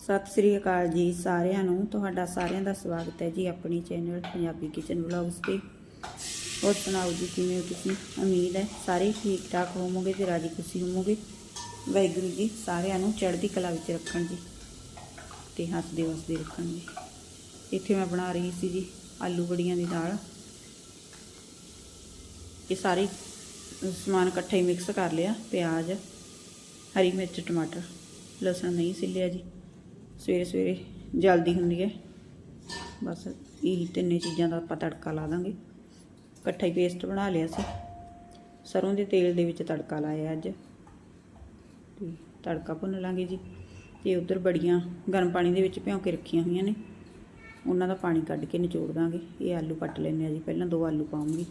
ਸਤਿ ਸ੍ਰੀ ਅਕਾਲ ਜੀ ਸਾਰਿਆਂ ਨੂੰ। ਤੁਹਾਡਾ ਸਾਰਿਆਂ ਦਾ ਸਵਾਗਤ ਹੈ ਜੀ ਆਪਣੀ ਚੈਨਲ ਪੰਜਾਬੀ ਕਿਚਨ ਵਲੌਗਸ ਤੇ। ਹੋਰ ਸੁਣਾਓ ਜੀ, ਕਿਵੇਂ ਹੋ ਤੁਸੀਂ? ਉਮੀਦ ਹੈ ਸਾਰੇ ਠੀਕ ਠਾਕ ਹੋਵੋਗੇ ਤੇ ਰਾਜੀ ਖੁਸ਼ੀ ਹੋਵੋਗੇ। ਵਾਹਿਗੁਰੂ ਜੀ ਸਾਰਿਆਂ ਨੂੰ ਚੜ੍ਹਦੀ ਕਲਾ ਵਿੱਚ ਰੱਖਣ ਜੀ ਤੇ ਹੱਸਦੇ ਵਸਦੇ ਰੱਖਣ ਜੀ। ਇੱਥੇ ਮੈਂ ਬਣਾ ਰਹੀ ਸੀ ਜੀ ਆਲੂ ਬੜੀਆਂ ਦੀ ਦਾਲ। ਇਹ ਸਾਰੇ ਸਮਾਨ ਇਕੱਠਾ ਹੀ ਮਿਕਸ ਕਰ ਲਿਆ, ਪਿਆਜ਼, ਹਰੀ ਮਿਰਚ, ਟਮਾਟਰ, ਲਸਣ ਨਹੀਂ ਸਿੱਲਿਆ ਜੀ। ਸਵੇਰੇ ਸਵੇਰੇ ਜਲਦੀ ਹੁੰਦੀ ਹੈ। ਬਸ ਇਹੀ ਤਿੰਨੇ ਚੀਜ਼ਾਂ ਦਾ ਆਪਾਂ ਤੜਕਾ ਲਾ ਦਾਂਗੇ। ਇਕੱਠਾ ਹੀ ਪੇਸਟ ਬਣਾ ਲਿਆ ਸੀ। ਸਰੋਂ ਦੇ ਤੇਲ ਦੇ ਵਿੱਚ ਤੜਕਾ ਲਾਇਆ ਅੱਜ। ਤੇ ਤੜਕਾ ਭੁੰਨ ਲਾਂਗੇ ਜੀ। ਤੇ ਉਧਰ ਬੜੀਆਂ ਗਰਮ ਪਾਣੀ ਦੇ ਵਿੱਚ ਭਿਉਂ ਕੇ ਰੱਖੀਆਂ ਹੋਈਆਂ ਨੇ। ਉਹਨਾਂ ਦਾ ਪਾਣੀ ਕੱਢ ਕੇ ਨਿਚੋੜ ਦਾਂਗੇ। ਇਹ ਆਲੂ ਕੱਟ ਲੈਣੇ ਆ ਜੀ। ਪਹਿਲਾਂ ਦੋ ਆਲੂ ਪਾਉਂਗੀ।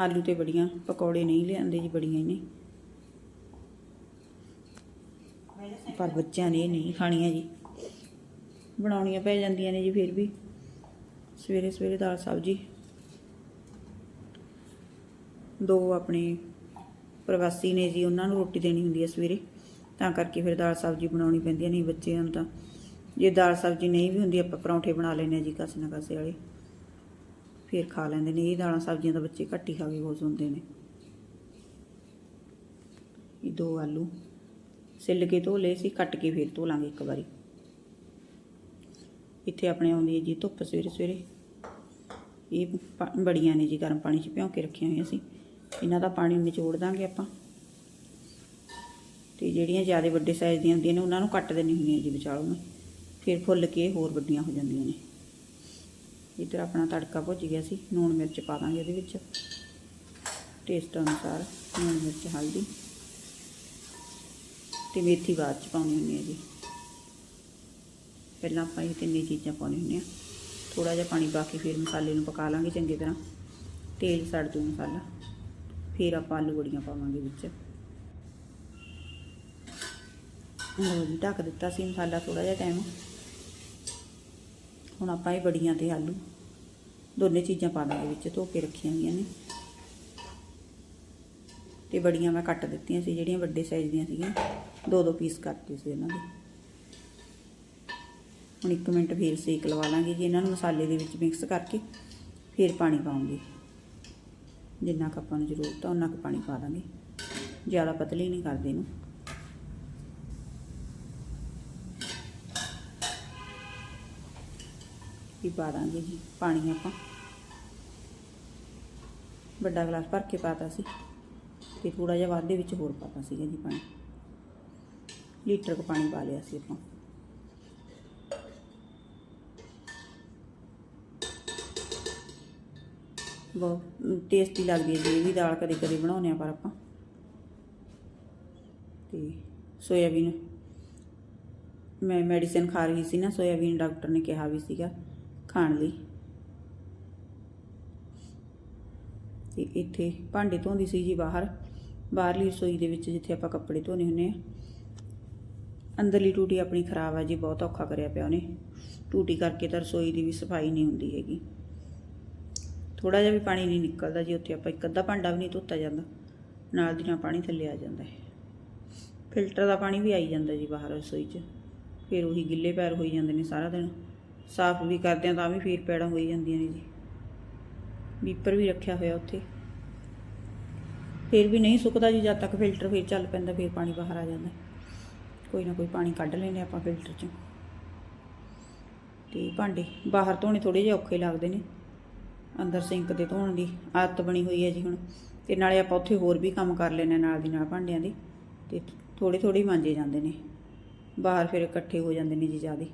ਆਲੂ ਤੇ ਬੜੀਆਂ ਪਕੌੜੇ ਨਹੀਂ ਲਿਆਂਦੇ ਜੀ, ਬੜੀਆਂ ਹੀ ਨੇ। ਪਰ ਬੱਚਿਆਂ ਨੇ ਇਹ ਨਹੀਂ ਖਾਣੀਆਂ ਜੀ। ਬਣਾਉਣੀਆਂ ਪੈ ਜਾਂਦੀਆਂ ਨੇ ਜੀ ਫਿਰ ਵੀ। ਸਵੇਰੇ ਸਵੇਰੇ ਦਾਲ ਸਬਜ਼ੀ। ਦੋ ਆਪਣੇ ਪ੍ਰਵਾਸੀ ਨੇ ਜੀ, ਉਹਨਾਂ ਨੂੰ ਰੋਟੀ ਦੇਣੀ ਹੁੰਦੀ ਹੈ ਸਵੇਰੇ। ਤਾਂ ਕਰਕੇ ਫਿਰ ਦਾਲ ਸਬਜ਼ੀ ਬਣਾਉਣੀ ਪੈਂਦੀ ਹੈ ਨਹੀਂ ਬੱਚਿਆਂ ਨੂੰ ਤਾਂ। ਜੇ ਦਾਲ ਸਬਜ਼ੀ ਨਹੀਂ ਵੀ ਹੁੰਦੀ, ਆਪਾਂ ਪਰੌਂਠੇ ਬਣਾ ਲੈਂਦੇ ਹਾਂ ਜੀ, ਕਸ ਨਾ ਕਸੇ ਵਾਲੇ। ਫਿਰ ਖਾ ਲੈਂਦੇ ਨੇ, ਇਹ ਦਾਲਾਂ ਸਬਜ਼ੀਆਂ ਤਾਂ ਬੱਚੇ ਘੱਟ ਹੀ ਖਾ ਕੇ ਖੁਸ਼ ਹੁੰਦੇ ਨੇ। ਇਹ ਦੋ ਆਲੂ। ਸਿੱਲ ਕੇ ਧੋ ਲਏ ਸੀ, ਕੱਟ ਕੇ ਫਿਰ ਧੋ ਲਾਂਗੇ ਇੱਕ ਵਾਰੀ। ਇੱਥੇ ਆਪਣੇ ਆਉਂਦੀ ਹੈ ਜੀ ਧੁੱਪ ਸਵੇਰੇ ਸਵੇਰੇ। ਇਹ ਬੜੀਆਂ ਨੇ ਜੀ ਗਰਮ ਪਾਣੀ 'ਚ ਭਿਉਂ ਕੇ ਰੱਖੀਆਂ ਹੋਈਆਂ ਸੀ। ਇਹਨਾਂ ਦਾ ਪਾਣੀ ਨਿਚੋੜ ਦਾਂਗੇ ਆਪਾਂ। ਤੇ ਜਿਹੜੀਆਂ ਜ਼ਿਆਦਾ ਵੱਡੇ ਸਾਈਜ਼ ਦੀਆਂ ਹੁੰਦੀਆਂ ਨੇ, ਉਹਨਾਂ ਨੂੰ ਕੱਟ ਦੇਣੀ ਹੁੰਦੀਆਂ ਜੀ ਵਿਚਾਲੋਂ ਮੈਂ। ਫਿਰ ਫੁੱਲ ਕੇ ਹੋਰ ਵੱਡੀਆਂ ਹੋ ਜਾਂਦੀਆਂ ਨੇ। ਇੱਧਰ ਆਪਣਾ ਤੜਕਾ ਭੁੱਜ ਗਿਆ ਸੀ, ਨੂਣ ਮਿਰਚ ਪਾ ਦਾਂਗੇ ਇਹਦੇ ਵਿੱਚ। ਟੇਸਟ ਅਨੁਸਾਰ ਨੂਣ ਮਿਰਚ, ਹਲਦੀ। ਤੇ ਮੇਥੀ ਬਾਅਦ ਚ ਪਾਉਣੀ ਹੁੰਦੀ ਹੈ ਜੀ। ਪਹਿਲਾਂ ਆਪਾਂ ਇਹ ਤਿੰਨੇ ਚੀਜ਼ਾਂ ਪਾਉਣੀ ਹੁੰਦੀਆਂ। ਥੋੜਾ ਜਿਹਾ ਪਾਣੀ ਪਾ ਕੇ ਫਿਰ ਮਸਾਲੇ ਨੂੰ ਪਕਾ ਲਾਂਗੇ ਚੰਗੀ ਤਰ੍ਹਾਂ। ਤੇਲ ਸੜ ਜੂ ਮਸਾਲਾ। ਫਿਰ ਆਪਾਂ ਆਲੂ ਬੜੀਆਂ ਪਾਵਾਂਗੇ ਵਿੱਚ। ਲਓ ਜੀ, ਢੱਕ ਦਿੱਤਾ ਸੀ ਮਸਾਲਾ ਥੋੜਾ ਜਿਹਾ ਟਾਈਮ ਹੁਣ ਆਪਾਂ ਇਹ ਬੜੀਆਂ ਤੇ ਆਲੂ ਦੋਨੇ ਚੀਜ਼ਾਂ ਪਾ ਦਾਂਗੇ ਵਿੱਚ, ਧੋ ਕੇ ਰੱਖੀਆਂ ਹੋਈਆਂ ਨੇ। ਤੇ ਬੜੀਆਂ ਮੈਂ ਕੱਟ ਦਿੱਤੀਆਂ ਸੀ, ਜਿਹੜੀਆਂ ਵੱਡੇ ਸਾਈਜ਼ ਦੀਆਂ ਸੀਗੀਆਂ। ਦੋ ਦੋ ਪੀਸ ਕਰਤੇ ਸੀ ਇਹਨਾਂ ਦੇ। ਹੁਣ 1 ਮਿੰਟ ਫੇਰ ਸੇਕ ਲਵਾ ਲਾਂਗੇ ਜੀ ਇਹਨਾਂ ਨੂੰ ਮਸਾਲੇ ਦੇ ਵਿੱਚ ਮਿਕਸ ਕਰਕੇ, ਫੇਰ ਪਾਣੀ ਪਾਉਂਗੇ ਜਿੰਨਾ ਕੁ ਆਪਾਂ ਨੂੰ ਜ਼ਰੂਰਤ ਆ ਉਹਨਾਂ ਕੁ ਪਾਣੀ ਪਾ ਦਾਂਗੇ। ਜ਼ਿਆਦਾ ਪਤਲੀ ਨਹੀਂ ਕਰਦੇ ਇਹਨੂੰ। ਵੀ ਪਾ ਦਾਂਗੇ ਜੀ ਪਾਣੀ ਆਪਾਂ। ਵੱਡਾ ਗਲਾਸ ਭਰ ਕੇ ਪਾਤਾ ਸੀ। ਤੇ ਥੋੜਾ ਜਿਹਾ ਬਾਅਦ ਵਿੱਚ ਹੋਰ ਪਾਤਾ ਸੀਗਾ ਜੀ ਪਾਣੀ। ਲੀਟਰ ਕੁ ਪਾਣੀ ਪਾ ਲਿਆ ਸੀ ਆਪਾਂ। ਬਹੁਤ ਟੇਸਟੀ ਲੱਗਦੀ ਹੈ ਜੀ, ਇਹ ਵੀ ਦਾਲ ਕਦੇ ਕਦੇ ਬਣਾਉਂਦੇ ਆ ਪਰ ਆਪਾਂ। ਤੇ ਸੋਇਆਬੀਨ ਮੈਂ ਮੈਡੀਸਿਨ ਖਾ ਰਹੀ ਸੀ ਨਾ ਸੋਇਆਬੀਨ ਡਾਕਟਰ ਨੇ ਕਿਹਾ ਵੀ ਸੀਗਾ ਖਾਣ ਲਈ। ਤੇ ਇੱਥੇ ਭਾਂਡੇ ਧੋਂਦੀ ਸੀ ਜੀ ਬਾਹਰ, ਬਾਹਰਲੀ ਰਸੋਈ ਦੇ ਵਿੱਚ ਜਿੱਥੇ ਆਪਾਂ ਕੱਪੜੇ ਧੋਣੇ ਹੁੰਨੇ ਆ। ਅੰਦਰਲੀ ਟੂਟੀ ਆਪਣੀ ਖਰਾਬ ਆ ਜੀ, ਬਹੁਤ ਔਖਾ ਕਰਿਆ ਪਿਆ ਉਹਨੇ। ਟੂਟੀ ਕਰਕੇ ਤਾਂ ਰਸੋਈ ਦੀ ਵੀ ਸਫ਼ਾਈ ਨਹੀਂ ਹੁੰਦੀ ਹੈਗੀ। ਥੋੜਾ ਜਿਹਾ ਵੀ ਪਾਣੀ ਨਹੀਂ ਨਿਕਲਦਾ ਜੀ ਉੱਥੇ, ਆਪਾਂ ਇੱਕ ਅੱਧਾ ਭਾਂਡਾ ਵੀ ਨਹੀਂ ਧੋਤਾ ਜਾਂਦਾ। ਨਾਲ ਦੀ ਨਾਲ ਪਾਣੀ ਥੱਲੇ ਆ ਜਾਂਦਾ ਹੈ। ਫਿਲਟਰ ਦਾ ਪਾਣੀ ਵੀ ਆਈ ਜਾਂਦਾ ਜੀ ਬਾਹਰ ਰਸੋਈ 'ਚ। ਫਿਰ ਉਹੀ ਗਿੱਲੇ ਪੈਰ ਹੋਈ ਜਾਂਦੇ ਨੇ ਸਾਰਾ ਦਿਨ। ਸਾਫ਼ ਵੀ ਕਰਦੇ ਆ ਤਾਂ ਵੀ ਫੇਰ ਪੈੜਾਂ ਹੋਈ ਜਾਂਦੀਆਂ ਨੇ ਜੀ। ਬੀਪਰ ਵੀ ਰੱਖਿਆ ਹੋਇਆ ਉੱਥੇ। ਫਿਰ ਵੀ ਨਹੀਂ ਸੁੱਕਦਾ ਜੀ, ਜਦ ਤੱਕ ਫਿਲਟਰ ਫਿਰ ਚੱਲ ਪੈਂਦਾ, ਫਿਰ ਪਾਣੀ ਬਾਹਰ ਆ ਜਾਂਦਾ। ਕੋਈ ਨਾ ਕੋਈ ਪਾਣੀ ਕੱਢ ਲੈਨੇ ਆਪਾਂ ਫਿਲਟਰ 'ਚੋਂ। ਤੇ ਭਾਂਡੇ, ਬਾਹਰ ਧੋਣੇ ਥੋੜੇ ਜਿਹੇ ਔਖੇ ਲੱਗਦੇ ਨੇ। ਅੰਦਰ ਸਿੰਕ ਤੇ ਧੋਣ ਦੀ ਆਦਤ ਬਣੀ ਹੋਈ ਹੈ ਜੀ ਹੁਣ। ਤੇ ਨਾਲੇ ਆਪਾਂ ਉੱਥੇ ਹੋਰ ਵੀ ਕੰਮ ਕਰ ਲੈਨੇ ਨਾਲ ਦੀ ਨਾਲ ਭਾਂਡਿਆਂ ਦੇ। ਤੇ ਥੋੜੇ ਥੋੜੇ ਮਾਂਜੇ ਜਾਂਦੇ ਨੇ। ਬਾਹਰ ਫਿਰ ਇਕੱਠੇ ਹੋ ਜਾਂਦੇ ਨੇ ਜੀ ਜ਼ਿਆਦੇ।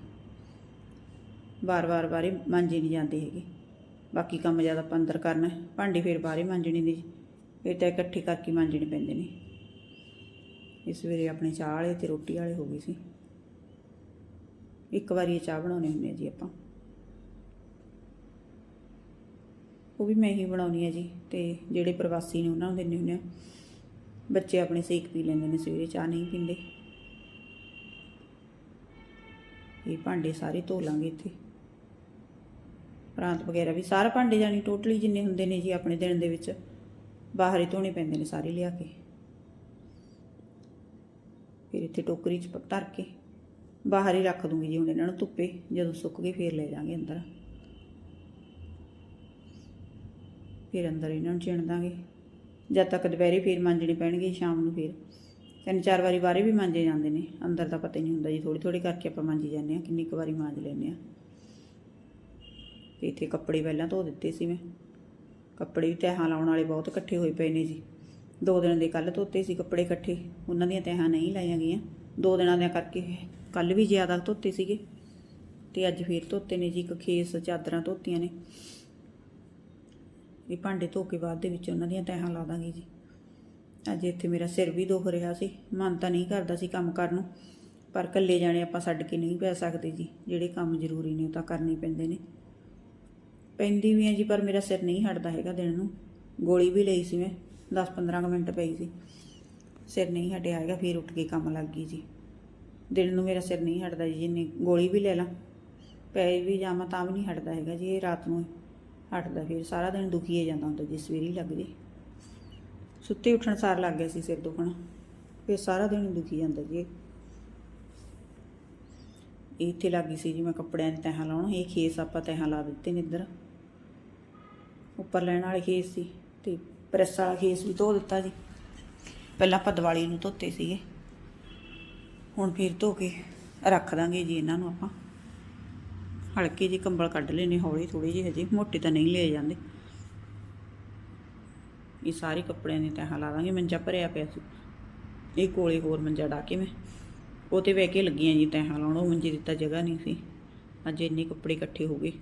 ਬਾਰ-ਬਾਰ ਬਾਰੇ ਮਾਂਜੇ ਨਹੀਂ ਜਾਂਦੇ ਹੈਗੇ। ਬਾਕੀ ਕੰਮ ਜ਼ਿਆਦਾ ਆਪਾਂ ਅੰਦਰ ਕਰਨਾ ਭਾਂਡੇ ਫਿਰ ਬਾਹਰੇ ਮਾਂਜਣੇ ਨੇ ਜੀ। ਫਿਰ ਤਾਂ ਇਕੱਠੇ ਕਰਕੇ ਮਾਂਜਣੇ ਪੈਂਦੇ ਨੇ। ਇਸ ਵੇਲੇ ਆਪਣੇ ਚਾਹ ਵਾਲੇ ਤੇ ਰੋਟੀ ਵਾਲੇ ਹੋ ਗਏ ਸੀ। ਇੱਕ ਵਾਰੀ ਇਹ ਚਾਹ ਬਣਾਉਣੇ ਹੁੰਦੇ ਆ ਜੀ ਆਪਾਂ। ਉਹ ਵੀ ਮੈਂ ਹੀ ਬਣਾਉਣੀ ਹੈ ਜੀ ਤੇ ਜਿਹੜੇ ਪ੍ਰਵਾਸੀ ਨੇ ਉਹਨਾਂ ਨੂੰ ਦਿੰਦੇ ਹੁੰਦੇ ਆ। ਬੱਚੇ ਆਪਣੇ ਸੇਕ ਪੀ ਲੈਂਦੇ ਨੇ ਸਵੇਰੇ ਚਾਹ ਨਹੀਂ ਪੀਂਦੇ। ਇਹ ਭਾਂਡੇ ਸਾਰੇ ਧੋ ਲਾਂਗੇ ਇੱਥੇ। ਪ੍ਰਾਂਤ ਵਗੈਰਾ ਵੀ ਸਾਰਾ ਭਾਂਡੇ ਜਾਨੀ ਟੋਟਲੀ ਜਿੰਨੇ ਹੁੰਦੇ ਨੇ ਜੀ ਆਪਣੇ ਦਿਨ ਦੇ ਵਿੱਚ। ਬਾਹਰ ਹੀ ਧੋਣੇ ਪੈਂਦੇ ਨੇ ਸਾਰੇ ਲਿਆ ਕੇ। ਫਿਰ ਇੱਥੇ ਟੋਕਰੀ 'ਚ ਧਰ ਕੇ ਬਾਹਰ ਹੀ ਰੱਖ ਦੂੰਗੀ ਜੀ ਹੁਣ ਇਹਨਾਂ ਨੂੰ ਧੁੱਪੇ, ਜਦੋਂ ਸੁੱਕ ਗਏ ਫਿਰ ਲੈ ਜਾਾਂਗੇ ਅੰਦਰ। ਫਿਰ ਅੰਦਰ ਇਹਨਾਂ ਨੂੰ ਚਿਣ ਦਾਂਗੇ। ਜਦ ਤੱਕ ਦੁਪਹਿਰੇ ਫਿਰ ਮਾਂਜਣੇ ਪੈਣਗੇ, ਸ਼ਾਮ ਨੂੰ ਫਿਰ। ਤਿੰਨ ਚਾਰ ਵਾਰੀ ਬਾਹਰੇ ਵੀ ਮਾਂਜੇ ਜਾਂਦੇ ਨੇ, ਅੰਦਰ ਦਾ ਪਤਾ ਹੀ ਨਹੀਂ ਹੁੰਦਾ ਜੀ ਥੋੜੀ ਥੋੜੀ ਕਰਕੇ ਆਪਾਂ ਮਾਂਜੀ ਜਾਂਦੇ ਆ ਕਿੰਨੀ ਕੁ ਵਾਰੀ ਮਾਂਜ ਲੈਂਦੇ ਆ ਤੇ ਇੱਥੇ ਕੱਪੜੇ ਪਹਿਲਾਂ ਧੋ ਦਿੱਤੇ ਸੀ ਮੈਂ। ਕੱਪੜੇ ਵੀ ਤਹਿਾਂ ਲਾਉਣ ਵਾਲੇ ਬਹੁਤ ਇਕੱਠੇ ਹੋਏ ਪਏ ਨੇ ਜੀ। ਦੋ ਦਿਨ ਦੇ ਕੱਲ ਧੋਤੇ ਸੀ ਕੱਪੜੇ ਇਕੱਠੇ, ਉਹਨਾਂ ਦੀਆਂ ਤਹਿਾਂ ਨਹੀਂ ਲਾਈਆਂ ਗਈਆਂ। ਦੋ ਦਿਨਾਂ ਦੇ ਕਰਕੇ ਕੱਲ ਵੀ ਜ਼ਿਆਦਾ ਧੋਤੇ ਸੀਗੇ ਤੇ ਅੱਜ ਫੇਰ ਧੋਤੇ ਨੇ ਜੀ, ਇੱਕ ਖੇਸ ਚਾਦਰਾਂ ਧੋਤੀਆਂ ਨੇ। ਇਹ ਭਾਂਡੇ ਧੋ ਕੇ ਬਾਅਦ ਦੇ ਵਿੱਚ ਉਹਨਾਂ ਦੀਆਂ ਤਹਿਾਂ ਲਾ ਦਾਂਗੇ ਜੀ। ਅੱਜ ਇੱਥੇ ਮੇਰਾ ਸਿਰ ਵੀ ਦੁਖ ਰਿਹਾ ਸੀ, ਮਨ ਤਾਂ ਨਹੀਂ ਕਰਦਾ ਸੀ ਕੰਮ ਕਰਨ ਨੂੰ, ਪਰ ਇਕੱਲੇ ਜਾਣੇ ਆਪਾਂ ਛੱਡ ਕੇ ਨਹੀਂ ਪੈ ਸਕਦੇ ਜੀ, ਜਿਹੜੇ ਕੰਮ ਜ਼ਰੂਰੀ ਨੇ ਉਹ ਤਾਂ ਕਰਨੇ ਪੈਂਦੇ ਨੇ। ਪੈਂਦੀ ਵੀ ਹੈ ਜੀ, ਪਰ ਮੇਰਾ ਸਿਰ ਨਹੀਂ ਹਟਦਾ ਹੈਗਾ ਦਿਨ ਨੂੰ। ਗੋਲੀ ਵੀ ਲਈ ਸੀ ਮੈਂ। 10-15 ਮਿੰਟ ਪਈ ਸੀ। ਸਿਰ ਨਹੀਂ ਹਟਿਆ ਹੈਗਾ, ਫਿਰ ਉੱਠ ਕੇ ਕੰਮ ਲੱਗ ਗਈ ਜੀ ਦਿਨ ਨੂੰ ਮੇਰਾ ਸਿਰ ਨਹੀਂ ਹਟਦਾ ਜੀ, ਜਿੰਨੀ ਗੋਲੀ ਵੀ ਲੈ ਲਾਂ ਪੈ ਵੀ ਜਾਵਾਂ ਤਾਂ ਵੀ ਨਹੀਂ ਹਟਦਾ ਹੈਗਾ ਜੀ, ਇਹ ਰਾਤ ਨੂੰ ਹਟਦਾ ਫਿਰ, ਸਾਰਾ ਦਿਨ ਦੁਖੀ ਹੋ ਜਾਂਦਾ ਹੁੰਦਾ ਜੀ, ਸਵੇਰੇ ਹੀ ਲੱਗ ਜੇ ਸੁੱਤੇ ਉੱਠਣ ਸਾਰ ਲੱਗ ਗਿਆ ਸੀ ਸਿਰ ਦੁਖਣਾ, ਫਿਰ ਸਾਰਾ ਦਿਨ ਹੀ ਦੁਖੀ ਜਾਂਦਾ ਜੀ ਇਹ। ਇਹ ਇੱਥੇ ਲੱਗੀ ਸੀ ਜੀ, ਮੈਂ ਕੱਪੜਿਆਂ ਦੀ ਤਹਾਂ ਲਾਉਣ, ਇਹ ਖੇਸ ਆਪਾਂ ਤਹਾਂ ਲਾ ਦਿੱਤੇ ਨੇ ਇੱਧਰ। ਉੱਪਰ ਲੈਣ ਵਾਲੇ ਖੇਸ ਸੀ ਤੇ ਪ੍ਰੈਸ ਵਾਲਾ ਖੇਸ ਵੀ ਧੋ ਦਿੱਤਾ ਜੀ। ਪਹਿਲਾਂ ਆਪਾਂ ਦੀਵਾਲੀ ਨੂੰ ਧੋਤੇ ਸੀਗੇ। ਹੁਣ ਫਿਰ ਧੋ ਕੇ ਰੱਖ ਦਾਂਗੇ ਜੀ ਇਹਨਾਂ ਨੂੰ ਆਪਾਂ। ਹਲਕੇ ਜੀ ਕੰਬਲ ਕੱਢ ਲੈਣੇ ਹੌਲੀ ਥੋੜੀ ਜਿਹੀ ਹਜੇ। ਮੋਟੀ ਤਾਂ ਨਹੀਂ ਲਏ ਜਾਂਦੇ। ਇਹ ਸਾਰੇ ਕੱਪੜਿਆਂ ਦੀ ਤਹਾਂ ਲਾ ਦਾਂਗੇ, ਮੰਜਾ ਭਰਿਆ ਪਿਆ ਸੀ। ਇਹ ਕੋਲੇ ਹੋਰ ਮੰਜਾ ਢਾ ਕੇ ਮੈਂ। ਉਹ ਤੇ ਬਹਿ ਕੇ ਲੱਗੀਆਂ ਜੀ ਤਹਾਂ ਲਾਉਣ, ਉਹ ਮੰਜੇ ਦਿੱਤਾ ਜਗ੍ਹਾ ਨਹੀਂ ਸੀ। ਅੱਜ ਇੰਨੇ ਕੱਪੜੇ ਇਕੱਠੇ ਹੋ ਗਏ।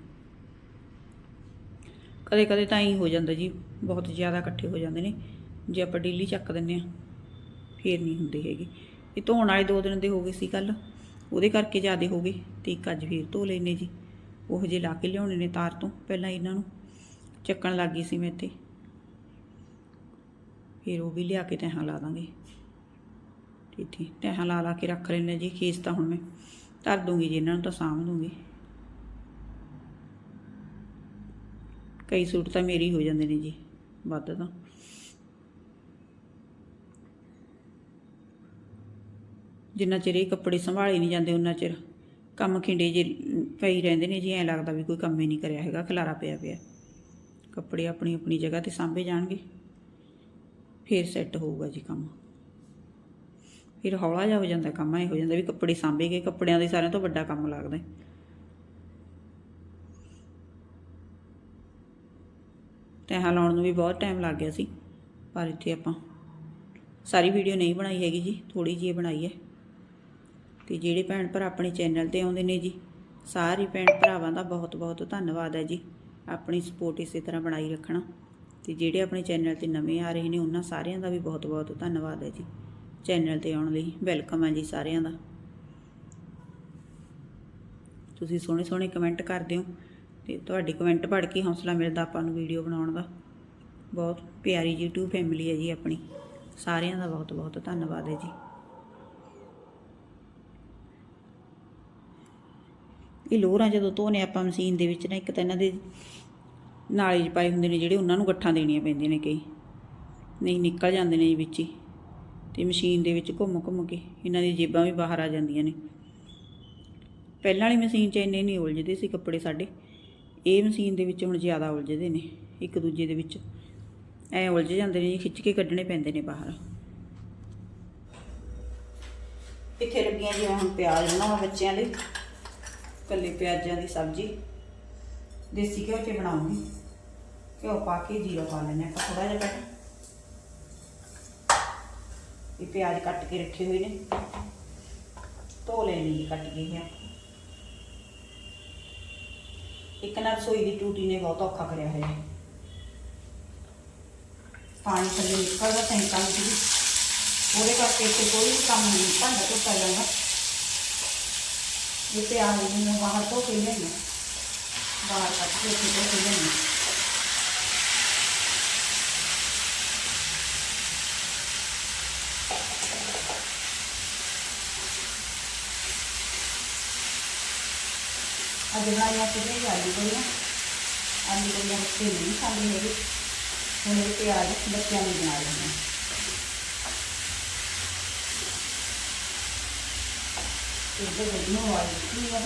ਕਦੇ ਕਦੇ ਤਾਂ ਹੀ ਹੋ ਜਾਂਦਾ ਜੀ, ਬਹੁਤ ਜ਼ਿਆਦਾ ਇਕੱਠੇ ਹੋ ਜਾਂਦੇ ਨੇ। ਜੇ ਆਪਾਂ ਡੇਲੀ ਚੱਕ ਦਿੰਨੇ ਆ ਫੇਰ ਨਹੀਂ ਹੁੰਦੇ ਹੈਗੇ। ਇਹ ਧੋਣ ਵਾਲੇ ਦੋ ਦਿਨ ਦੇ ਹੋ ਗਏ ਸੀ ਕੱਲ ਉਹਦੇ ਕਰਕੇ ਜ਼ਿਆਦੇ ਹੋ ਗਏ ਤੇ ਇੱਕ ਅੱਜ ਫੇਰ ਧੋ ਲੈਨੇ ਜੀ। ਉਹ ਜੇ ਲਾ ਕੇ ਲਿਆਉਣੇ ਨੇ ਤਾਰ ਤੋਂ ਪਹਿਲਾਂ ਇਹਨਾਂ ਨੂੰ, ਚੱਕਣ ਲੱਗ ਗਈ ਸੀ ਮੈਂ ਇੱਥੇ। ਫਿਰ ਉਹ ਵੀ ਲਿਆ ਕੇ ਤਹਾਂ ਲਾ ਦਾਂਗੇ। ਠੀਕ ਹੈ ਤਹਾਂ ਲਾ ਲਾ ਕੇ ਰੱਖ ਲੈਣੇ ਜੀ ਖੇਸ ਤਾਂ ਹੁਣ ਮੈਂ ਧਰ ਦੂੰਗੀ ਜੀ, ਇਹਨਾਂ ਨੂੰ ਤਾਂ ਸਾਂਭ ਦੂੰਗੀ। ਕਈ ਸੂਟ ਤਾਂ ਮੇਰੇ ਹੀ ਹੋ ਜਾਂਦੇ ਨੇ ਜੀ, ਵੱਧ ਤਾਂ। ਜਿੰਨਾ ਚਿਰ ਇਹ ਕੱਪੜੇ ਸੰਭਾਲੇ ਨਹੀਂ ਜਾਂਦੇ ਉਹਨਾਂ ਚਿਰ ਕੰਮ ਖਿੰਡੇ ਜੇ ਪਈ ਰਹਿੰਦੇ ਨੇ ਜੀ, ਐਂ ਲੱਗਦਾ ਵੀ ਕੋਈ ਕੰਮ ਹੀ ਨਹੀਂ ਕਰਿਆ ਹੈਗਾ, ਖਲਾਰਾ ਪਿਆ ਪਿਆ। ਕੱਪੜੇ ਆਪਣੀ ਆਪਣੀ ਜਗ੍ਹਾ ਤੇ ਸਾਂਭੇ ਜਾਣਗੇ, ਫਿਰ ਸੈੱਟ ਹੋਊਗਾ ਜੀ ਕੰਮ। ਫਿਰ ਹੌਲਾ ਜਿਹਾ ਹੋ ਜਾਂਦਾ, ਕੰਮ ਐ ਹੋ ਜਾਂਦਾ ਵੀ ਕੱਪੜੇ ਸਾਂਭੇ ਗਏ, ਕੱਪੜਿਆਂ ਦੇ ਸਾਰਿਆਂ ਤੋਂ ਵੱਡਾ ਕੰਮ ਲੱਗਦਾ। ਹੈ। ਲਾਉਣ ਨੂੰ ਵੀ ਬਹੁਤ ਟਾਈਮ ਲੱਗ ਗਿਆ ਸੀ, ਪਰ ਇੱਥੇ ਆਪਾਂ ਸਾਰੀ ਵੀਡੀਓ ਨਹੀਂ ਬਣਾਈ ਹੈਗੀ ਜੀ ਥੋੜੀ ਜਿਹੀ ਬਣਾਈ ਹੈ। ਤੇ ਜਿਹੜੇ ਭੈਣ ਭਰਾ ਆਪਣੇ ਚੈਨਲ ਤੇ ਆਉਂਦੇ ਨੇ ਜੀ, ਸਾਰੇ ਭੈਣ ਭਰਾਵਾਂ ਦਾ ਬਹੁਤ ਬਹੁਤ ਧੰਨਵਾਦ ਹੈ ਜੀ, ਆਪਣੀ ਸਪੋਰਟ ਇਸੇ ਤਰ੍ਹਾਂ ਬਣਾਈ ਰੱਖਣਾ। ਤੇ ਜਿਹੜੇ ਆਪਣੇ ਚੈਨਲ ਤੇ ਨਵੇਂ ਆ ਰਹੇ ਨੇ, ਉਹਨਾਂ ਸਾਰਿਆਂ ਦਾ ਵੀ ਬਹੁਤ ਬਹੁਤ ਧੰਨਵਾਦ ਹੈ ਜੀ। ਚੈਨਲ ਤੇ ਆਉਣ ਲਈ ਵੈਲਕਮ ਹੈ ਜੀ ਸਾਰਿਆਂ ਦਾ। ਤੁਸੀਂ ਸੋਹਣੇ ਸੋਹਣੇ ਕਮੈਂਟ ਕਰਦੇ ਹੋ। ਤੇ ਤੁਹਾਡੇ ਕਮੈਂਟ ਪੜ੍ਹ ਕੇ ਹੌਸਲਾ ਮਿਲਦਾ ਆਪਾਂ ਨੂੰ ਵੀਡੀਓ ਬਣਾਉਣ ਦਾ। ਬਹੁਤ ਪਿਆਰੀ YouTube ਫੈਮਿਲੀ ਹੈ ਜੀ ਆਪਣੀ। ਸਾਰਿਆਂ ਦਾ ਬਹੁਤ ਬਹੁਤ ਧੰਨਵਾਦ ਹੈ ਜੀ। ਇਹ ਲੋਹਰਾਂ ਜਦੋਂ ਧੋਨੇ ਆਪਾਂ ਮਸ਼ੀਨ ਦੇ ਵਿੱਚ ਨਾ, ਇੱਕ ਤਾਂ ਇਹਨਾਂ ਦੇ ਨਾਲੇ 'ਚ ਪਾਏ ਹੁੰਦੇ ਨੇ ਜਿਹੜੇ ਉਹਨਾਂ ਨੂੰ ਗੱਠਾਂ ਦੇਣੀਆਂ ਪੈਂਦੀਆਂ ਨੇ ਕਈ। ਨਹੀਂ, ਨਿਕਲ ਜਾਂਦੇ ਨੇ ਜੀ ਵਿੱਚ ਹੀ। ਤੇ ਮਸ਼ੀਨ ਦੇ ਵਿੱਚ ਘੁੰਮ ਘੁੰਮ ਕੇ ਇਹਨਾਂ ਦੀ ਜੇਬਾਂ ਵੀ ਬਾਹਰ ਆ ਜਾਂਦੀਆਂ ਨੇ। ਪਹਿਲਾਂ ਵਾਲੀ ਮਸ਼ੀਨ 'ਚ ਇੰਨੇ ਨਹੀਂ ਉਲਝਦੇ ਸੀ ਕੱਪੜੇ ਸਾਡੇ। ਇਹ ਮਸ਼ੀਨ ਦੇ ਵਿੱਚ ਹੁਣ ਜ਼ਿਆਦਾ ਉਲਝਦੇ ਨੇ, ਇੱਕ ਦੂਜੇ ਦੇ ਵਿੱਚ। ਐ ਉਲਝ ਜਾਂਦੇ ਨੇ ਜੀ, ਖਿੱਚ ਕੇ ਕੱਢਣੇ ਪੈਂਦੇ ਨੇ ਬਾਹਰ। ਇੱਥੇ ਲੱਗੀਆਂ ਜਿਵੇਂ ਹੁਣ ਪਿਆਜ਼ ਬਣਾਉਣ ਬੱਚਿਆਂ ਲਈ। ਕੱਲੇ ਪਿਆਜ਼ਾਂ ਦੀ ਸਬਜ਼ੀ। ਦੇਸੀ ਘਿਓ 'ਚ ਬਣਾਉਂਗੀ। ਘਿਓ ਪਾ ਕੇ ਜੀਰਾ ਪਾ ਲੈਣਾ ਆਪਾਂ ਥੋੜਾ ਜਿਹਾ ਕੱਟ ਇਹ ਪਿਆਜ਼ ਕੱਟ ਕੇ ਰੱਖੇ ਹੋਏ ਨੇ। ਧੋ ਲੈਣੀ ਜੀ ਕੱਟ ਕੇ ਹੈ ਇੱਕ ਨਾ ਰਸੋਈ ਦੀ ਟੂਟੀ ਨੇ ਬਹੁਤ ਔਖਾ ਕਰਿਆ ਹੋਇਆ ਹੈ। ਪਾਣੀ ਥੱਲੇ ਨਿਕਲਦਾ, ਟੈਂਕਾਂ ਵਿੱਚ ਵੀ। ਉਹਦੇ ਕਰਕੇ ਇੱਥੇ ਕੋਈ ਵੀ ਕੰਮ ਨਹੀਂ ਭਾਂਡਾ ਧੋਤਾ ਜਾਂਦਾ ਇਹ ਪਿਆਜ਼ ਨੂੰ ਮੈਂ ਬਾਹਰ ਧੋ ਕੇ ਲਿਆਈ ਹਾਂ। ਬਾਹਰ ਕੱਢ ਕੇ ਇੱਥੇ ਧੋ ਕੇ ਲਿਆਈ ਹਾਂ। ਅੱਜ ਬਣਾਈਆਂ ਸੀਗੀਆਂ ਆਲੂ ਬੜੀਆਂ ਆਲੂ ਬੜੀਆਂ ਬੱਚੇ ਨਹੀਂ ਖਾਂਦੇ ਹੈਗੇ ਹੁਣ ਇਹ ਪਿਆਜ਼ ਬੱਚਿਆਂ ਲਈ ਬਣਾ ਲੈਂਦੇ ਹਾਂ ਤੇ ਇਹਦੇ ਵਿੱਚ ਨੂੰ ਵਾਲੀ ਕੀ ਹੈ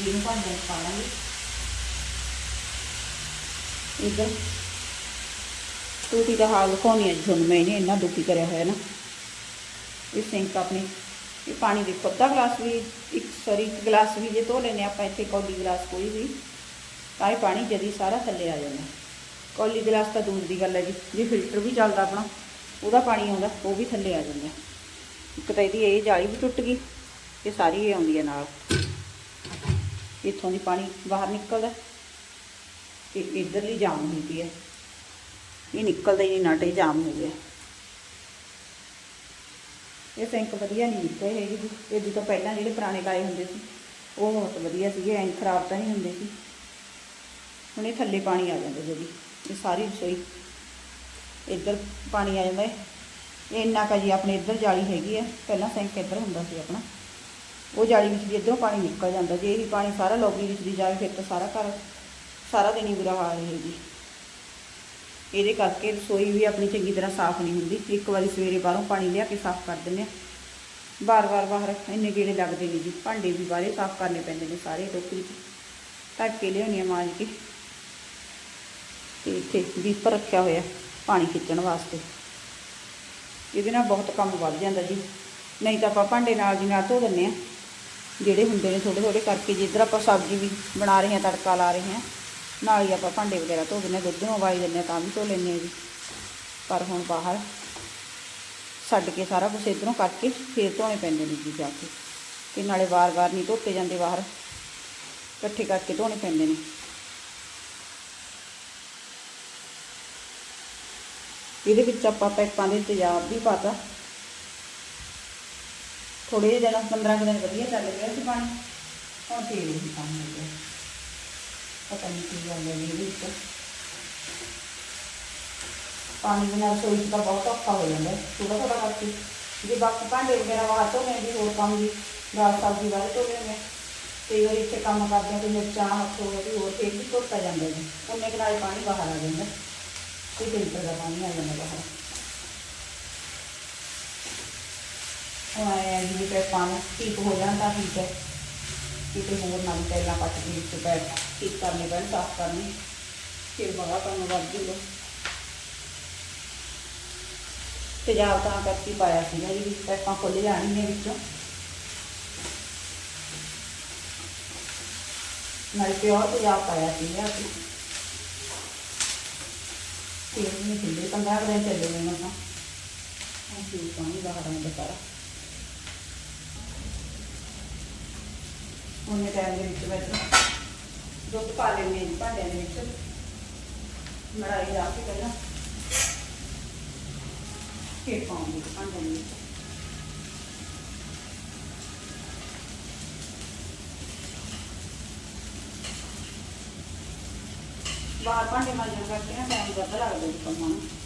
ਇਹਨੂੰ ਭਾਂਡੇ ਚ ਪਾ ਲਾਂਗੇ ਇੱਧਰ ਟੂਟੀ ਦਾ ਹਾਲ ਦਿਖਾਉਣੀ ਹੈ ਜੀ ਤੁਹਾਨੂੰ ਮੈਂ ਇਹਨੇ ਇਹ ਪਾਣੀ ਦੇਖੋ ਅੱਧਾ ਗਲਾਸ ਵੀ, ਇੱਕ ਸੌਰੀ ਇੱਕ ਗਲਾਸ ਵੀ ਜੇ ਧੋ ਲੈਨੇ ਆਪਾਂ, ਇੱਥੇ ਕੌਲੀ ਗਲਾਸ ਕੋਈ ਵੀ, ਤਾਂ ਇਹ ਪਾਣੀ ਜਦੀ ਸਾਰਾ ਥੱਲੇ ਆ ਜਾਂਦਾ। ਕੌਲੀ ਗਲਾਸ ਤਾਂ ਦੂਰ ਦੀ ਗੱਲ ਹੈ ਜੀ, ਜੇ ਫਿਲਟਰ ਵੀ ਚੱਲਦਾ ਆਪਣਾ, ਉਹਦਾ ਪਾਣੀ ਆਉਂਦਾ, ਉਹ ਵੀ ਥੱਲੇ ਆ ਜਾਂਦਾ। ਇੱਕ ਤਾਂ ਇਹਦੀ ਇਹ ਜਾਲੀ ਵੀ ਟੁੱਟ ਗਈ ਤੇ ਸਾਰੀ ਇਹ ਆਉਂਦੀ ਹੈ ਨਾਲ। ਇੱਥੋਂ ਦੀ ਪਾਣੀ ਬਾਹਰ ਨਿਕਲਦਾ ਤੇ ਇੱਧਰਲੀ ਜਾਮ ਹੁੰਦੀ ਹੈ। ਇਹ ਨਿਕਲਦਾ ਹੀ ਨਹੀਂ ਨਟ ਜਾਮ ਹੋ ਗਿਆ। ਇਹ ਸਿੰਕ ਵਧੀਆ ਨਹੀਂ ਨਿਕਲੇ ਹੈਗੇ ਜੀ। ਇਹਦੀ ਤੋਂ ਪਹਿਲਾਂ ਜਿਹੜੇ ਪੁਰਾਣੇ ਲਾਏ ਹੁੰਦੇ ਸੀ, ਉਹ ਬਹੁਤ ਵਧੀਆ ਸੀਗੇ, ਐਂ ਖਰਾਬ ਤਾਂ ਨਹੀਂ ਹੁੰਦੇ ਸੀ। ਹੁਣ ਇਹ ਥੱਲੇ ਪਾਣੀ ਆ ਜਾਂਦਾ ਜੀ ਇਹ ਸਾਰੀ ਰਸੋਈ ਇੱਧਰ ਪਾਣੀ ਆ ਜਾਂਦਾ ਇਹ ਇੰਨਾ ਕਾ ਜੀ ਆਪਣੇ ਇੱਧਰ ਜਾਲੀ ਹੈਗੀ ਹੈ। ਪਹਿਲਾਂ ਸਿੰਕ ਇੱਧਰ ਹੁੰਦਾ ਸੀ ਆਪਣਾ। ਉਹ ਜਾਲੀ ਵਿੱਚ ਵੀ ਇੱਧਰੋਂ ਪਾਣੀ ਨਿਕਲ ਜਾਂਦਾ। ਜੇ ਇਹ ਪਾਣੀ ਸਾਰਾ ਲੌਬੀ ਵਿੱਚ ਦੀ ਜਾਵੇ, ਫਿਰ ਤਾਂ ਸਾਰਾ ਘਰ ਸਾਰਾ ਦਿਨ ਹੀ ਬੁਰਾ ਹਾਲ ਹੈ ਜੀ। ਇਹਦੇ ਕਰਕੇ ਰਸੋਈ ਵੀ ਆਪਣੀ ਚੰਗੀ ਤਰ੍ਹਾਂ ਸਾਫ਼ ਨਹੀਂ ਹੁੰਦੀ। ਇੱਕ ਵਾਰੀ ਸਵੇਰੇ ਬਾਹਰੋਂ ਪਾਣੀ ਲਿਆ ਕੇ ਸਾਫ਼ ਕਰ ਦਿੰਦੇ ਆ ਬਾਰ-ਬਾਰ ਬਾਹਰ ਇੰਨੇ ਗੇੜੇ ਲੱਗਦੇ ਨੇ ਜੀ। ਭਾਂਡੇ ਵੀ ਬਾਹਰੇ ਸਾਫ਼ ਕਰਨੇ ਪੈਂਦੇ ਨੇ ਸਾਰੇ ਟੋਕਰੀ 'ਚ ਢੱਕ ਕੇ ਲਿਆਉਣੀ ਆ ਮਾਂਜ ਕੇ। ਤੇ ਇੱਥੇ ਦੀਪਰ ਰੱਖਿਆ ਹੋਇਆ ਪਾਣੀ ਖਿੱਚਣ ਵਾਸਤੇ। ਇਹਦੇ ਨਾਲ ਬਹੁਤ ਕੰਮ ਵੱਧ ਜਾਂਦਾ ਜੀ। ਨਹੀਂ ਤਾਂ ਆਪਾਂ ਭਾਂਡੇ ਨਾਲ ਦੀ ਨਾਲ ਧੋ ਦਿੰਦੇ ਆ ਜਿਹੜੇ ਹੁੰਦੇ ਨੇ ਥੋੜੇ ਥੋੜੇ ਕਰਕੇ ਜਿੱਧਰ ਆਪਾਂ ਸਬਜ਼ੀ ਵੀ ਬਣਾ ਰਹੇ ਹਾਂ, ਤੜਕਾ ਲਾ ਰਹੇ ਹਾਂ। ਨਾਲ ਹੀ ਆਪਾਂ ਭਾਂਡੇ ਵਗੈਰਾ ਧੋ ਦਿੰਦੇ ਹਾਂ, ਦੁੱਧ ਨੂੰ ਉਬਾਲ ਦਿੰਦੇ ਹਾਂ, ਤਾਂ ਵੀ ਧੋ ਲੈਂਦੇ ਹਾਂ ਜੀ। ਪਰ ਹੁਣ ਬਾਹਰ ਛੱਡ ਕੇ ਸਾਰਾ ਕੁਝ ਇਧਰੋਂ ਕਰਕੇ ਫੇਰ ਧੋਣੇ ਪੈਂਦੇ ਨੇ ਜੀ ਜਾ ਕੇ। ਤੇ ਨਾਲੇ ਵਾਰ-ਵਾਰ ਨਹੀਂ ਧੋਤੇ ਜਾਂਦੇ ਬਾਹਰ। ਇਕੱਠੇ ਕਰਕੇ ਧੋਣੇ ਪੈਂਦੇ ਨੇ। ਇਹਦੇ ਵਿੱਚ ਆਪਾਂ ਪੈਪਾਂ ਦੇ ਤੇਜ਼ਾਬ ਵੀ ਪਾਤਾ। ਥੋੜੇ ਜਿਹੇ ਦਿਨ 15 ਕੁ ਦਿਨ ਵਧੀਆ ਚੱਲ ਗਿਆ ਸੀ ਪਾਣੀ। ਹੁਣ ਫੇਰ ਹੀ ਕੰਮ ਹੋ ਗਿਆ। ਪਤਾ ਨਹੀਂ ਕੀ ਗੱਲ ਹੈ ਇਹਦੇ ਵਿੱਚ ਪਾਣੀ ਬਿਨਾਂ ਰਸੋਈ 'ਚ ਤਾਂ ਬਹੁਤ ਔਖਾ ਹੋ ਜਾਂਦਾ ਥੋੜਾ ਥੋੜਾ ਕਰਕੇ ਜੇ ਬਾਕੀ ਭਾਂਡੇ ਵਗੈਰਾ ਬਾਹਰ ਤੋਂ ਮੈਂ ਵੀ ਹੋਰ ਕੰਮ ਵੀ ਦਾਲ ਸਬਜ਼ੀ ਬਾਹਰ ਤੋਂ ਲੈਣੇ ਕਈ ਵਾਰੀ ਇੱਥੇ ਕੰਮ ਕਰਦੇ ਹਾਂ ਤੇ ਮਿਰਚਾਂ ਹੱਥੋਂ ਵੀ ਹੋਰ ਫੇਰ ਵੀ ਧੋਤਾ ਜਾਂਦਾ ਜੀ ਉਹਨੇ ਕਿਨਾਰੇ ਪਾਣੀ ਬਾਹਰ ਆ ਜਾਂਦਾ ਤੇ ਫਿਲਟਰ ਦਾ ਪਾਣੀ ਆ ਜਾਂਦਾ ਬਾਹਰ ਹੁਣ ਆਇਆ ਜੀ ਤੇ ਪਾਣੀ ਠੀਕ ਹੋ ਜਾਂਦਾ ਠੀਕ ਹੈ ਕਿਤੇ ਹੋਰ ਨਾਲ ਪਹਿਲਾਂ ਪੱਟ ਕੇ ਵਿੱਚ ਪੈ ਠੀਕ ਕਰਨੇ ਪੈਣ ਸਾਫ਼ ਕਰਨੇ ਫਿਰ ਬੜਾ ਕੰਮ ਵੱਧ ਜੂਗਾ ਤੇਜ਼ਾਬ ਤਾਂ ਕਰਕੇ ਪਾਇਆ ਸੀਗਾ ਜੀ ਪੈਪਾਂ ਖੁੱਲ ਜਾਣੀਆਂ ਵਿੱਚੋਂ ਨਾਲ ਪਿਓਰ ਤੇਜ਼ਾਬ ਪਾਇਆ ਸੀਗਾ ਅਸੀਂ ਫਿਰ ਨਹੀਂ ਖੁੱਲੇ ਪੰਦਰਾਂ ਕੁ ਦਿਨ ਚੱਲੇ ਨੇ ਮਸਾਂ ਹੁਣ ਫਿਰ ਪਾਣੀ ਬਾਹਰ ਆਉਂਦਾ ਸਾਰਾ ਉਹਨੇ ਟਾਈਮ ਦੇ ਵਿੱਚ ਵਿੱਚ ਦੁੱਧ ਪਾ ਲੈਂਦੇ ਹਾਂ ਭਾਂਡਿਆਂ ਦੇ ਵਿੱਚ। ਮੜਾਈ ਲਾ ਕੇ ਪਹਿਲਾਂ ਫਿਰ ਪਾਉਂਗੀ ਭਾਂਡਿਆਂ ਦੇ ਵਿੱਚ। ਬਾਹਰ ਭਾਂਡੇ ਮਾਂਜਣ ਕਰਕੇ ਨਾ ਟਾਈਮ ਜ਼ਿਆਦਾ ਲੱਗਦਾ ਜੀ ਕੰਮਾਂ ਨੂੰ।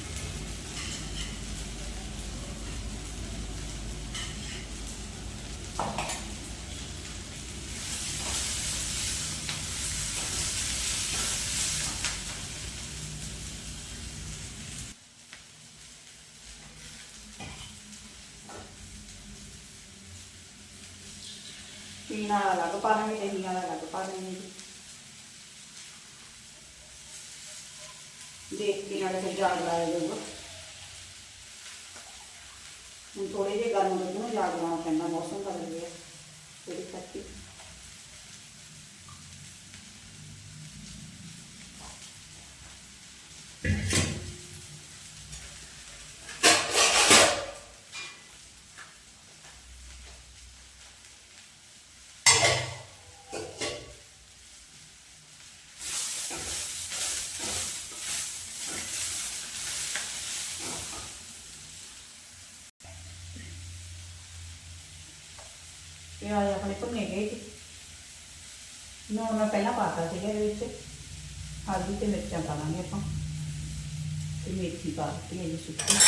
ਪੀਣ ਵਾਲਾ ਅਲੱਗ ਪਾ ਲਾਂਗੇ ਦਹੀਂ ਵਾਲਾ ਅਲੱਗ ਪਾ ਲਾਂਗੇ ਦੇਖ ਕੇ ਨਾਲ ਫਿਰ ਜਾਗ ਲਾਇਆ ਜਾਊਗਾ ਹੁਣ ਥੋੜੇ ਜਿਹੇ ਗਰਮ ਦੁੱਧ ਨੂੰ ਜਾਗ ਲਾਉਣਾ ਪੈਂਦਾ, ਮੌਸਮ ਬਦਲ ਗਿਆ ਉਹਦੇ ਕਰਕੇ। ਪਿਆਜ਼ ਆਪਣੇ ਭੁੰਨੇ ਗਏ ਜੀ ਨੂਣ ਮੈਂ ਪਹਿਲਾਂ ਪਾਤਾ ਸੀਗਾ ਇਹਦੇ ਵਿੱਚ। ਹਲਦੀ ਤੇ ਮਿਰਚਾਂ ਪਾ ਲਾਂਗੇ ਆਪਾਂ। ਤੇ ਮੇਥੀ ਪਾ ਦਿੱਤੀ ਹੈ ਜੀ ਸੁੱਕੀ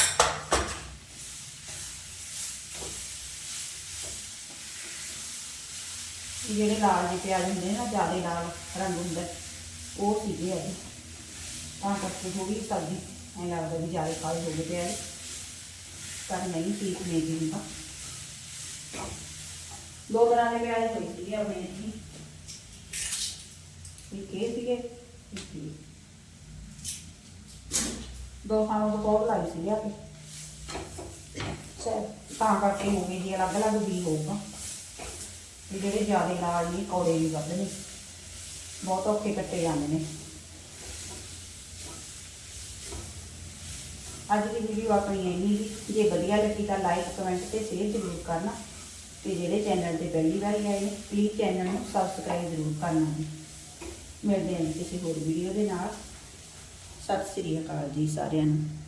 ਜਿਹੜੇ ਲਾਲ ਜਿਹੇ ਪਿਆਜ਼ ਹੁੰਦੇ ਨੇ ਨਾ, ਜ਼ਿਆਦਾ ਲਾਲ ਰੰਗ ਹੁੰਦਾ ਉਹ ਸੀਗੇ ਅੱਜ। ਤਾਂ ਕਰਕੇ ਥੋੜੀ ਸਬਜ਼ੀ। ਐਂ ਲੱਗਦਾ ਵੀ ਜ਼ਿਆਦਾ ਕਾਲੇ ਹੋ ਗਏ ਪਿਆਜ਼। ਪਰ ਨਹੀਂ, ਠੀਕ ਨੇ ਜੀ ਹੁੰਦਾ। ਦੋ ਤਰ੍ਹਾਂ ਦੇ ਪਿਆਜ਼ ਹੋਏ ਸੀਗੇ ਆਪਣੇ ਇੱਥੇ ਇੱਕ ਇਹ ਸੀਗੇ ਇੱਕ ਇਹ। ਦੋ ਖਾਣੋਂ ਤੋਂ ਬਹੁਤ ਲਾਈ ਸੀਗੇ ਆਪੇ ਚਲ ਤਾਂ ਕਰਕੇ ਹੋ ਗਈ ਜੀ ਅਲੱਗ ਅਲੱਗ ਵੀ ਹੋਊਗਾ ਤੇ ਜਿਹੜੇ ਜ਼ਿਆਦਾ ਲਾਲ ਨਹੀਂ ਕੌੜੇ ਨਹੀਂ ਵੱਧਨੇ ਬਹੁਤ ਔਖੇ ਕੱਟੇ ਜਾਂਦੇ ਨੇ ਅੱਜ ਦੀ ਵੀਡੀਓ ਆਪਣੀ ਇੰਨੀ ਸੀ ਜੇ ਵਧੀਆ ਲੱਗੀ ਤਾਂ ਲਾਈਕ ਕਮੈਂਟ ਤੇ ਸ਼ੇਅਰ ਜ਼ਰੂਰ ਕਰਨਾ ਤੇ ਜਿਹੜੇ ਚੈਨਲ ਤੇ ਪਹਿਲੀ ਵਾਰੀ ਆਏ ਪਲੀਜ਼ ਚੈਨਲ ਨੂੰ ਸਬਸਕ੍ਰਾਈਬ ਜ਼ਰੂਰ ਕਰਨਾ ਜੀ। ਮਿਲਦੇ ਹਾਂ ਕਿਸੇ ਹੋਰ ਵੀਡੀਓ ਦੇ ਨਾਲ। ਸਤਿ ਸ੍ਰੀ ਅਕਾਲ ਜੀ ਸਾਰਿਆਂ ਨੂੰ।